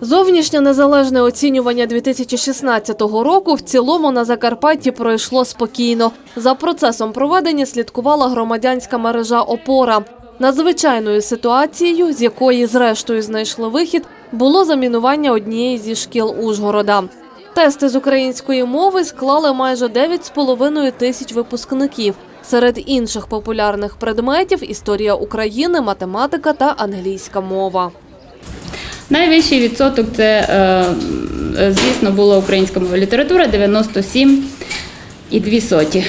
Зовнішнє незалежне оцінювання 2016 року в цілому на Закарпатті пройшло спокійно. За процесом проведення слідкувала громадянська мережа Опора. Надзвичайною ситуацією, з якої зрештою знайшли вихід, було замінування однієї зі шкіл Ужгорода. Тести з української мови склали майже 9,5 тисяч випускників. Серед інших популярних предметів історія України, математика та англійська мова. Найвищий відсоток це, е, е, звісно, була українська мова література 97,2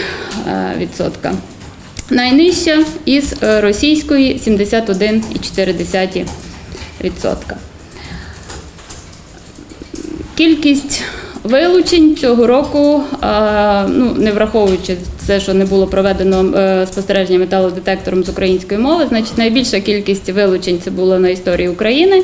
е, відсотка. Найнижча із російської 71,4 відсотка. Кількість вилучень цього року, ну не враховуючи це, що не було проведено спостереження металодетектором з української мови, значить найбільша кількість вилучень це було на історії України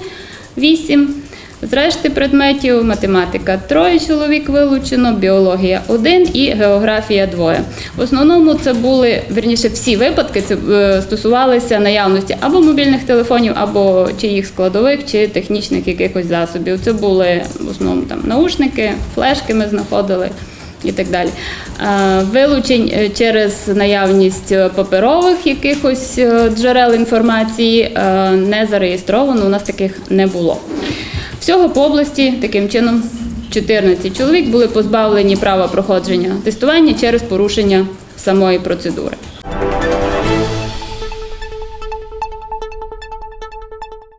8. З решти предметів математика троє чоловік вилучено, біологія один і географія двоє. В основному це були верніше всі випадки. Це е, стосувалися наявності або мобільних телефонів, або чи їх складових, чи технічних якихось засобів. Це були в основному там наушники, флешки ми знаходили. І так далі. Е, Вилучень е, через наявність е, паперових якихось джерел інформації не зареєстровано. У нас таких не було. Всього по області таким чином 14 чоловік були позбавлені права проходження тестування через порушення самої процедури.